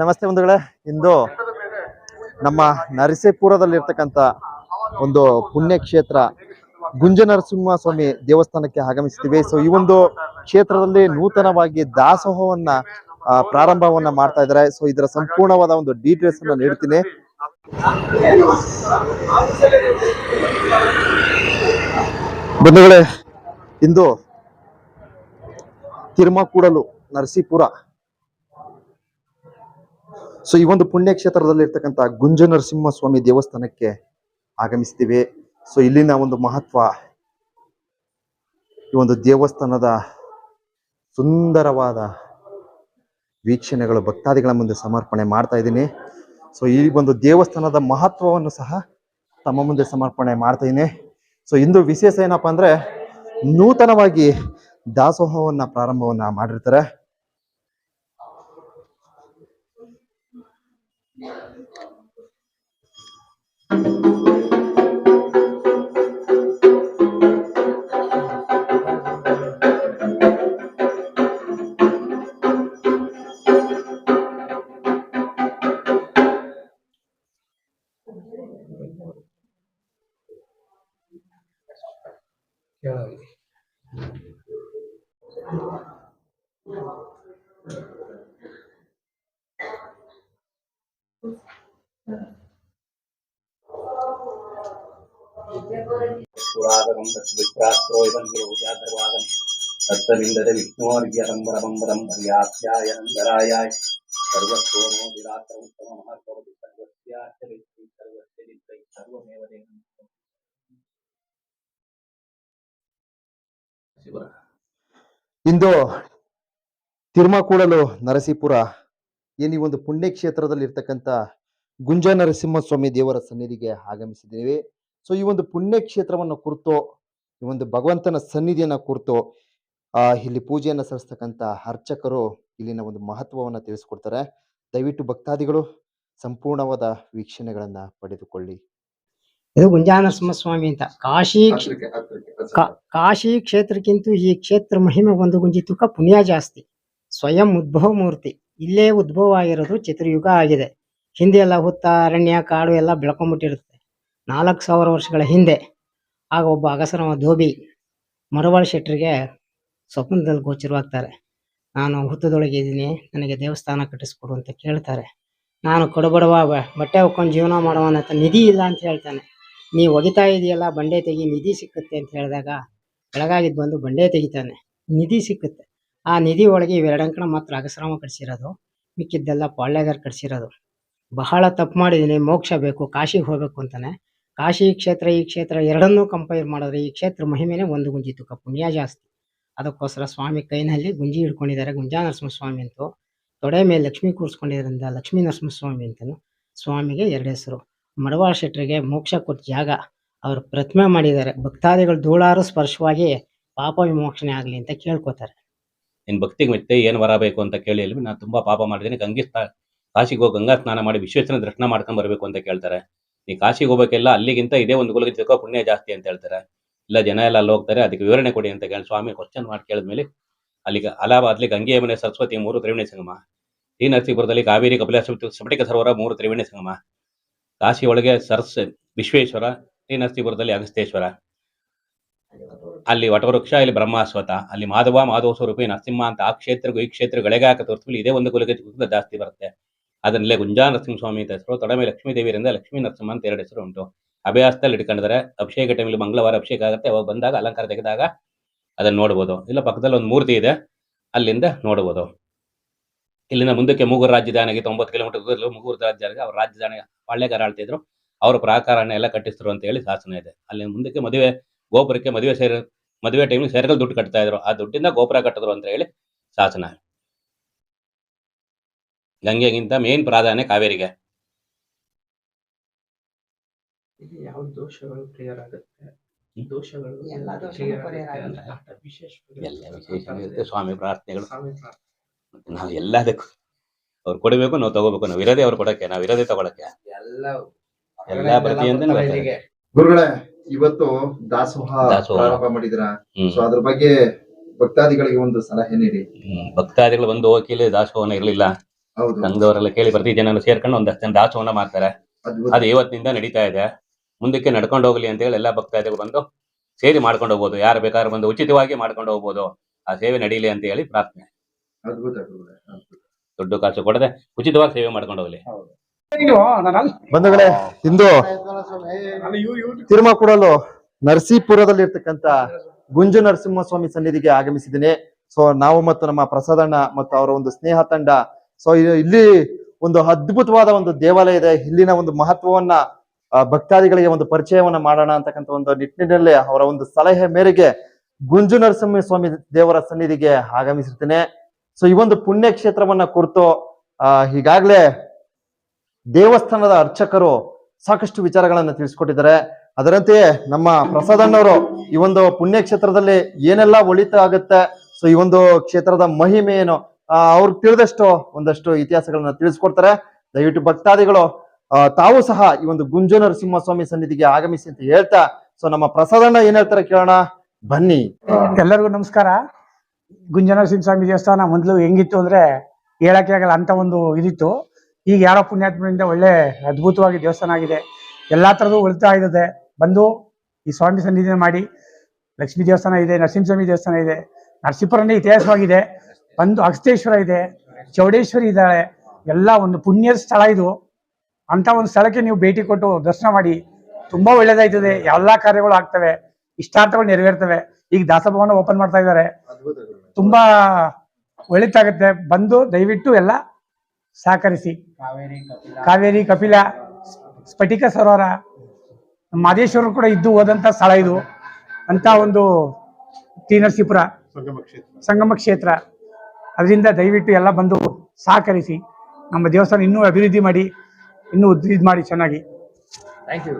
ನಮಸ್ತೆ ಬಂಧುಗಳೇ. ಇಂದು ನಮ್ಮ ನರಸೀಪುರದಲ್ಲಿರ್ತಕ್ಕಂಥ ಒಂದು ಪುಣ್ಯಕ್ಷೇತ್ರ ಗುಂಜನರಸಿಂಹ ಸ್ವಾಮಿ ದೇವಸ್ಥಾನಕ್ಕೆ ಆಗಮಿಸ್ತೀವಿ ಸೊ ಈ ಒಂದು ಕ್ಷೇತ್ರದಲ್ಲಿ ನೂತನವಾಗಿ ದಾಸೋಹವನ್ನ ಪ್ರಾರಂಭವನ್ನ ಮಾಡ್ತಾ ಇದ್ದಾರೆ. ಸೊ ಇದರ ಸಂಪೂರ್ಣವಾದ ಒಂದು ಡೀಟೇಲ್ಸ್ ಅನ್ನು ನೀಡ್ತೀನಿ ಬಂಧುಗಳೇ ಇಂದು ತಿರುಮಕೂಡಲು ನರಸೀಪುರ ಸೊ ಈ ಒಂದು ಪುಣ್ಯಕ್ಷೇತ್ರದಲ್ಲಿ ಇರ್ತಕ್ಕಂಥ ಗುಂಜ ಸ್ವಾಮಿ ದೇವಸ್ಥಾನಕ್ಕೆ ಆಗಮಿಸ್ತೀವಿ. ಸೊ ಇಲ್ಲಿನ ಒಂದು ಮಹತ್ವ, ಈ ಒಂದು ದೇವಸ್ಥಾನದ ಸುಂದರವಾದ ವೀಕ್ಷಣೆಗಳು ಭಕ್ತಾದಿಗಳ ಮುಂದೆ ಸಮರ್ಪಣೆ ಮಾಡ್ತಾ ಇದ್ದೀನಿ. ಸೊ ಈ ಒಂದು ದೇವಸ್ಥಾನದ ಮಹತ್ವವನ್ನು ಸಹ ತಮ್ಮ ಮುಂದೆ ಸಮರ್ಪಣೆ ಮಾಡ್ತಾ ಇದ್ದೀನಿ. ಸೊ ಇಂದು ವಿಶೇಷ ಏನಪ್ಪಾ ಅಂದರೆ ನೂತನವಾಗಿ ದಾಸೋಹವನ್ನ ಪ್ರಾರಂಭವನ್ನ ಮಾಡಿರ್ತಾರೆ. கிழவி புராதகம் தத்வித்ராஸ்ரோதன்யோஜாதர்வாதம் தத்தவிந்தத விஷ்ணோர்யதம்பரம்பரம் பரியாத்யாயனந்தராயாய் சர்வஸ்தோமோ திராத்திரம் உத்தமமாக பவதி சர்வஸ்யாச்ச ಇಂದು ತಿರುಮಕೂಡಲು ನರಸೀಪುರ, ಏನು ಈ ಒಂದು ಪುಣ್ಯಕ್ಷೇತ್ರದಲ್ಲಿ ಇರ್ತಕ್ಕಂಥ ಗುಂಜ ನರಸಿಂಹಸ್ವಾಮಿ ದೇವರ ಸನ್ನಿಧಿಗೆ ಆಗಮಿಸಿದ್ದೇವೆ. ಸೊ ಈ ಒಂದು ಪುಣ್ಯಕ್ಷೇತ್ರವನ್ನು ಕುರಿತು, ಈ ಒಂದು ಭಗವಂತನ ಸನ್ನಿಧಿಯನ್ನು ಕುರಿತು ಇಲ್ಲಿ ಪೂಜೆಯನ್ನು ಸಲ್ಲಿಸ್ತಕ್ಕಂಥ ಅರ್ಚಕರು ಇಲ್ಲಿನ ಒಂದು ಮಹತ್ವವನ್ನು ತಿಳಿಸ್ಕೊಡ್ತಾರೆ. ದಯವಿಟ್ಟು ಭಕ್ತಾದಿಗಳು, ಸಂಪೂರ್ಣವಾದ ವೀಕ್ಷಣೆಗಳನ್ನು ಪಡೆದುಕೊಳ್ಳಿ. ಇದು ಗುಂಜಾನರಸಿಂಹ ಸ್ವಾಮಿ ಅಂತ ಕಾಶಿ ಕಾಶಿ ಕ್ಷೇತ್ರಕ್ಕಿಂತ ಈ ಕ್ಷೇತ್ರ ಮಹಿಮೆ ಒಂದು ಗುಂಜಿತುಕ ಪುಣ್ಯ ಜಾಸ್ತಿ. ಸ್ವಯಂ ಉದ್ಭವ ಮೂರ್ತಿ. ಇಲ್ಲೇ ಉದ್ಭವ ಆಗಿರೋದು ಚಿತ್ರಯುಗ ಆಗಿದೆ. ಹಿಂದೆ ಎಲ್ಲ ಹುತ್ತ ಅರಣ್ಯ ಕಾಡು ಎಲ್ಲ ಬೆಳ್ಕೊಂಡ್ಬಿಟ್ಟಿರುತ್ತೆ ನಾಲ್ಕು ಸಾವಿರ ವರ್ಷಗಳ ಹಿಂದೆ. ಆಗ ಒಬ್ಬ ಅಗಸರವ ಧೋಬಿ ಮರವಾಳ ಶೆಟ್ಟರಿಗೆ ಸ್ವಪ್ನದಲ್ಲಿ ಗೋಚರವಾಗ್ತಾರೆ. ನಾನು ಹುತ್ತದೊಳಗೆ ಇದ್ದೀನಿ. ನನಗೆ ದೇವಸ್ಥಾನ ಕಟ್ಟಿಸ್ಕೊಡು ಅಂತ ಕೇಳ್ತಾರೆ. ನಾನು ಕೊಡಬಡವ ಬಟ್ಟೆ ಹಾಕೊಂಡು ಜೀವನ ಮಾಡುವ ಹತ್ರ ನಿಧಿ ಇಲ್ಲ ಅಂತ ಹೇಳ್ತಾನೆ. ನೀವು ಒಗಿತಾ ಇದೆಯಲ್ಲ, ಬಂಡೆ ತೆಗಿ ನಿಧಿ ಸಿಕ್ಕುತ್ತೆ ಅಂತ ಹೇಳಿದಾಗ ಬೆಳಗಾಗಿದ್ದು ಬಂದು ಬಂಡೆ ತೆಗಿತಾನೆ. ನಿಧಿ ಸಿಕ್ಕುತ್ತೆ. ಆ ನಿಧಿ ಒಳಗೆ ಇವೆರಡಂಕಣ ಮಾತ್ರ ಅಗಸ್ರಾಮ ಕಟ್ಸಿರೋದು, ಮಿಕ್ಕಿದ್ದೆಲ್ಲ ಪಾಳ್ಯಗಾರ್ ಕಟ್ಸಿರೋದು. ಬಹಳ ತಪ್ಪು ಮಾಡಿದ್ದೀನಿ ಮೋಕ್ಷ ಬೇಕು, ಕಾಶಿಗೆ ಹೋಗ್ಬೇಕು ಅಂತಾನೆ. ಕಾಶಿ ಕ್ಷೇತ್ರ, ಈ ಕ್ಷೇತ್ರ ಎರಡನ್ನೂ ಕಂಪೇರ್ ಮಾಡಿದ್ರೆ ಈ ಕ್ಷೇತ್ರ ಮಹಿಮೆನೇ ಒಂದು ಗುಂಜಿ ತುಕ ಪುಣ್ಯ ಜಾಸ್ತಿ. ಅದಕ್ಕೋಸ್ಕರ ಸ್ವಾಮಿ ಕೈನಲ್ಲಿ ಗುಂಜಿ ಹಿಡ್ಕೊಂಡಿದ್ದಾರೆ, ಗುಂಜಾ ನರಸಿಂಹಸ್ವಾಮಿ ಅಂತೂ. ತೊಡೆ ಮೇಲೆ ಲಕ್ಷ್ಮಿ ಕೂರಿಸ್ಕೊಂಡಿದ್ದರಿಂದ ಲಕ್ಷ್ಮೀ ನರಸಿಂಹಸ್ವಾಮಿ ಅಂತಲೂ ಸ್ವಾಮಿಗೆ ಎರಡು ಹೆಸರು. ಮಡವಾಳ ಶೆಟ್ಟರಿಗೆ ಮೋಕ್ಷ ಕೊಟ್ಟ ಜಾಗ ಅವರು ಪ್ರತಿಮೆ ಮಾಡಿದ್ದಾರೆ. ಭಕ್ತಾದಿಗಳು ಧೂಳಾರು ಸ್ಪರ್ಶವಾಗಿ ಪಾಪ ವಿಮೋಚನೆ ಆಗಲಿ ಅಂತ ಕೇಳ್ಕೊತಾರೆ. ನಿನ್ ಭಕ್ತಿಗೆ ಮತ್ತೆ ಏನು ವರ ಬೇಕು ಅಂತ ಕೇಳಿ ಅಲ್ಲಿ ನಾನು ತುಂಬಾ ಪಾಪ ಮಾಡಿದ್ದೀನಿ. ಗಂಗೆ ಕಾಶಿಗೆ ಹೋಗಿ ಗಂಗಾ ಸ್ನಾನ ಮಾಡಿ ವಿಶ್ವೇಶ್ವರನ ದರ್ಶನ ಮಾಡ್ಕೊಂಡ್ ಬರಬೇಕು ಅಂತ ಕೇಳ್ತಾರೆ. ನೀ ಕಾಶಿಗೆ ಹೋಗ್ಬೇಕೆಲ್ಲ, ಅಲ್ಲಿಗಿಂತ ಇದೇ ಒಂದು ಗುಲಗಿ ತಿಳ್ಕೋ ಪುಣ್ಯ ಜಾಸ್ತಿ ಅಂತ ಹೇಳ್ತಾರೆ. ಇಲ್ಲ, ಜನ ಎಲ್ಲ ಅಲ್ಲಿ ಹೋಗ್ತಾರೆ, ಅದಕ್ಕೆ ವಿವರಣೆ ಕೊಡಿ ಅಂತ ಕೇಳಿ ಸ್ವಾಮಿ ಕ್ವಶನ್ ಮಾಡಿ ಕೇಳಿದ್ಮೇಲೆ ಅಲ್ಲಿಗೆ ಅಲಾಬಾದ್ಲಿ ಗಂಗೆ ಮನೆ ಸರಸ್ವತಿ ಮೂರು ತ್ರಿವೇಣಿ ಸಂಗಮ ಶ್ರೀ ನರಸೀಪುರದಲ್ಲಿ ಕಾವೇರಿ ಕಪಿಲ ಸಪಟಿಕ ಸರೋವರ ಮೂರು ತ್ರಿವೇಣಿ ಸಂಗಮ ಕಾಶಿ ಒಳಗೆ ಸರಸ್ ವಿಶ್ವೇಶ್ವರ ಟಿ ನರಸೀಪುರದಲ್ಲಿ ಅಗಸ್ತೇಶ್ವರ ಅಲ್ಲಿ ವಟವೃಕ್ಷ, ಇಲ್ಲಿ ಬ್ರಹ್ಮಾಶ್ವತ ಅಲ್ಲಿ ಮಾಧವ ಮಾಧವ ಸ್ವರೂಪಿ ನರಸಿಂಹ ಅಂತ ಆ ಕ್ಷೇತ್ರಗೂ ಈ ಕ್ಷೇತ್ರಗಳಿಗೆ ಹಾಕ ತೋರಿಸ್ಬಿಟ್ಟು ಇದೇ ಒಂದು ಕುಲಕ್ಕೆ ಜಾಸ್ತಿ ಬರುತ್ತೆ. ಅದನ್ನಲ್ಲೇ ಗುಂಜಾ ನರಸಿಂಹ ಸ್ವಾಮಿ ಅಂತ ಹೆಸರು ತೊಡಮೆ ಲಕ್ಷ್ಮೀ ದೇವಿಯಿಂದ ಲಕ್ಷ್ಮೀ ನರಸಿಂಹ ಅಂತ ಎರಡು ಹೆಸರು ಉಂಟು. ಅಭ್ಯಾಸದಲ್ಲಿ ಇಟ್ಕೊಂಡಿದ್ದಾರೆ. ಅಭಿಷೇಕ ಟೈಮಲ್ಲಿ ಮಂಗಳವಾರ ಅಭಿಷೇಕ ಆಗುತ್ತೆ. ಅವಾಗ ಬಂದಾಗ ಅಲಂಕಾರ ತೆಗೆದಾಗ ಅದನ್ನು ನೋಡ್ಬೋದು. ಇಲ್ಲ ಪಕ್ಕದಲ್ಲಿ ಒಂದು ಮೂರ್ತಿ ಇದೆ. ಅಲ್ಲಿಂದ ನೋಡ್ಬೋದು. ಇಲ್ಲಿಂದ ಮುಂದಕ್ಕೆ ಮೂಗೂರು ರಾಜಧಾನಿಗೆ ತೊಂಬತ್ತು ಕಿಲೋಮೀಟರ್ ದೂರದಲ್ಲಿ ಮೂಗೂರು ರಾಜಧಾನಿಗೆ ಅವ್ರ ರಾಜಧಾನಿ ಪಾಳ್ಯಗಾರ ಆಳ್ತಿದ್ರು. ಅವ್ರ ಪ್ರಾಕಾರನ ಎಲ್ಲ ಕಟ್ಟಿಸ್ತರು ಅಂತ ಹೇಳಿ ಶಾಸನ ಇದೆ. ಅಲ್ಲಿ ಮುಂದಕ್ಕೆ ಮದುವೆ ಗೋಪುರಕ್ಕೆ ಮದುವೆ ಸೇರಿ ಮದುವೆ ಟೈಮಿಗೆ ಸೇರ್ಗಲ್ ದುಡ್ಡು ಕಟ್ತಾ ಇದ್ರು. ಆ ದುಡ್ಡಿಂದ ಗೋಪುರ ಕಟ್ಟಿದ್ರು ಅಂತ ಹೇಳಿ ಶಾಸನ ಗಂಗೆಗಿಂತ ಮೇನ್ ಪ್ರಾಧಾನ್ಯ ಕಾವೇರಿಗೆ. ಇಲ್ಲಿ ಯಾವ ದೋಷಗಳು ಕ್ಲಿಯರ್ ಆಗುತ್ತೆ? ಹ್ಮ್. ದೋಷಗಳು ಎಲ್ಲ ದೋಷಗಳು clear ಆಗುತ್ತೆ ಆಗುತ್ತೆ. ವಿಶೇಷವಾಗಿ ವಿಶೇಷ ಸ್ವಾಮಿ ಪ್ರಾರ್ಥನೆಗಳು. ನಾವು ಎಲ್ಲದಕ್ಕೂ ಅವ್ರು ಕೊಡಬೇಕು ನಾವು ತಗೋಬೇಕು. ನಾವು ಇರೋದೇ ಅವ್ರು ಕೊಡಕ್ಕೆ ನಾವು ಇರೋದೇ ತಗೊಳಕ್ಕೆ. ಎಲ್ಲ. ಗುರುಗಳೇ ಇವತ್ತು ದಾಸೋಹ. ಪ್ರಾರಂಭ ಮಾಡಿದ್ರ ಸೊ ಅದ್ರ ಬಗ್ಗೆ ಭಕ್ತಾದಿಗಳಿಗೆ ಒಂದು ಸಲಹೆ ನೀಡಿ. ಭಕ್ತಾದಿಗಳು ಬಂದು ಓಕೆ ಇಲ್ಲಿ ದಾಸೋಹನ ಇರಲಿಲ್ಲ. ಹೌದು. ಸಂಘದವರೆಲ್ಲ ಕೇಳಿ ಪ್ರತಿ ಜನರು ಸೇರ್ಕೊಂಡು ಒಂದಷ್ಟು ಜನ ದಾಸೋಹನ ಮಾಡ್ತಾರೆ. ಅದು ಇವತ್ತಿನಿಂದ ನಡೀತಾ ಇದೆ. ಮುಂದಕ್ಕೆ ನಡ್ಕೊಂಡು ಹೋಗ್ಲಿ ಅಂತ ಹೇಳಿ ಎಲ್ಲಾ ಭಕ್ತಾದಿಗಳು ಬಂದು ಸೇರಿ ಮಾಡ್ಕೊಂಡು ಹೋಗ್ಬೋದು. ಯಾರು ಬೇಕಾದ್ರೂ ಬಂದು ಉಚಿತವಾಗಿ ಮಾಡ್ಕೊಂಡು ಹೋಗ್ಬೋದು. ಆ ಸೇವೆ ನಡೀಲಿ ಅಂತ ಹೇಳಿ ಪ್ರಾರ್ಥನೆ. ಅದ್ಭುತ ಗುರುಗಳೇ, ಅದ್ಭುತ. ದುಡ್ಡು ಕಾಸು ಕೊಡದೆ ಉಚಿತವಾಗಿ ಸೇವೆ ಮಾಡ್ಕೊಂಡು ಹೋಗಲಿ. ಬಂಧುಗಳೇ ಇಂದು ತಿರುಮಕೂಡಲು ನರಸೀಪುರದಲ್ಲಿ ಇರ್ತಕ್ಕಂತ ಗುಂಜು ನರಸಿಂಹಸ್ವಾಮಿ ಸನ್ನಿಧಿಗೆ ಆಗಮಿಸಿದ್ದೀನಿ. ಸೊ ನಾವು ಮತ್ತು ನಮ್ಮ ಪ್ರಸಾದಣ್ಣ ಮತ್ತು ಅವರ ಒಂದು ಸ್ನೇಹ ತಂಡ. ಸೊ ಇಲ್ಲಿ ಒಂದು ಅದ್ಭುತವಾದ ಒಂದು ದೇವಾಲಯ ಇದೆ. ಇಲ್ಲಿನ ಒಂದು ಮಹತ್ವವನ್ನ ಆ, ಭಕ್ತಾದಿಗಳಿಗೆ ಒಂದು ಪರಿಚಯವನ್ನ ಮಾಡೋಣ ಅಂತಕ್ಕಂಥ ಒಂದು ನಿಟ್ಟಿನಲ್ಲಿ ಅವರ ಒಂದು ಸಲಹೆ ಮೇರೆಗೆ ಗುಂಜು ನರಸಿಂಹ ಸ್ವಾಮಿ ದೇವರ ಸನ್ನಿಧಿಗೆ ಆಗಮಿಸಿರ್ತೇನೆ. ಸೊ ಈ ಒಂದು ಪುಣ್ಯ ಕ್ಷೇತ್ರವನ್ನ ಕುರಿತು, ಆ, ಈಗಾಗಲೇ ದೇವಸ್ಥಾನದ ಅರ್ಚಕರು ಸಾಕಷ್ಟು ವಿಚಾರಗಳನ್ನ ತಿಳಿಸ್ಕೊಟ್ಟಿದ್ದಾರೆ. ಅದರಂತೆಯೇ ನಮ್ಮ ಪ್ರಸಾದಣ್ಣವರು ಈ ಒಂದು ಪುಣ್ಯ ಕ್ಷೇತ್ರದಲ್ಲಿ ಏನೆಲ್ಲ ಒಳಿತ ಆಗುತ್ತೆ ಸೊ ಈ ಒಂದು ಕ್ಷೇತ್ರದ ಮಹಿಮೆ ಏನು ಅವ್ರಿಗೆ ತಿಳಿದಷ್ಟು ಒಂದಷ್ಟು ಇತಿಹಾಸಗಳನ್ನ ತಿಳಿಸ್ಕೊಡ್ತಾರೆ. ದಯವಿಟ್ಟು ಭಕ್ತಾದಿಗಳು ತಾವು ಸಹ ಈ ಒಂದು ಗುಂಜು ನರಸಿಂಹಸ್ವಾಮಿ ಸನ್ನಿಧಿಗೆ ಆಗಮಿಸಿ ಅಂತ ಹೇಳ್ತಾ ಸೊ ನಮ್ಮ ಪ್ರಸಾದಣ್ಣ ಏನ್ ಹೇಳ್ತಾರೆ ಕೇಳೋಣ, ಬನ್ನಿ. ಎಲ್ಲರಿಗೂ ನಮಸ್ಕಾರ. ಗುಂಜನರಸಿಂಹ ಸ್ವಾಮಿ ದೇವಸ್ಥಾನ ಮೊದಲು ಹೆಂಗಿತ್ತು ಅಂದ್ರೆ ಹೇಳಕ್ಕೆ ಆಗಲ್ಲ ಅಂತ ಒಂದು ಇದಿತ್ತು. ಈಗ ಯಾರೋ ಪುಣ್ಯಾತ್ಮದಿಂದ ಒಳ್ಳೆ ಅದ್ಭುತವಾಗಿ ದೇವಸ್ಥಾನ ಆಗಿದೆ. ಎಲ್ಲಾ ತರದ್ದು ಉಳಿತಾ ಇದೆ ಬಂದು ಈ ಸ್ವಾಮಿ ಸನ್ನಿಧಿನ ಮಾಡಿ. ಲಕ್ಷ್ಮೀ ದೇವಸ್ಥಾನ ಇದೆ, ನರಸಿಂಹಸ್ವಾಮಿ ದೇವಸ್ಥಾನ ಇದೆ. ನರಸೀಪುರನೇ ಇತಿಹಾಸವಾಗಿದೆ. ಬಂದು ಅಗಸ್ತೇಶ್ವರ ಇದೆ. ಚೌಡೇಶ್ವರಿ ಇದ್ದಾಳೆ. ಎಲ್ಲ ಒಂದು ಪುಣ್ಯದ ಸ್ಥಳ ಇದು. ಅಂತ ಒಂದು ಸ್ಥಳಕ್ಕೆ ನೀವು ಭೇಟಿ ಕೊಟ್ಟು ದರ್ಶನ ಮಾಡಿ. ತುಂಬಾ ಒಳ್ಳೇದಾಯ್ತದೆ. ಎಲ್ಲಾ ಕಾರ್ಯಗಳು ಆಗ್ತವೆ. ಇಷ್ಟಾರ್ಥಗಳು ನೆರವೇರ್ತವೆ. ಈಗ ದಾಸಭವನ ಓಪನ್ ಮಾಡ್ತಾ ಇದ್ದಾರೆ. ತುಂಬಾ ಒಳಿತಾಗುತ್ತೆ. ಬಂದು ದಯವಿಟ್ಟು ಎಲ್ಲ ಸಹಕರಿಸಿ. ಕಾವೇರಿ ಕಪಿಲ. ಸ್ಫಟಿಕ ಸರೋವರ ಮಾದೇಶ್ವರ ಕೂಡ ಇದ್ದು ಹೋದಂತ ಸ್ಥಳ ಇದು. ಅಂತ ಒಂದು ಟಿ ನರಸೀಪುರ ಸಂಗಮ ಕ್ಷೇತ್ರ. ಅದರಿಂದ ದಯವಿಟ್ಟು ಎಲ್ಲ ಬಂದು ಸಹಕರಿಸಿ. ನಮ್ಮ ದೇವಸ್ಥಾನ ಇನ್ನೂ ಅಭಿವೃದ್ಧಿ ಮಾಡಿ ಇನ್ನೂ ಇದು ಮಾಡಿ ಚೆನ್ನಾಗಿ. Thank you.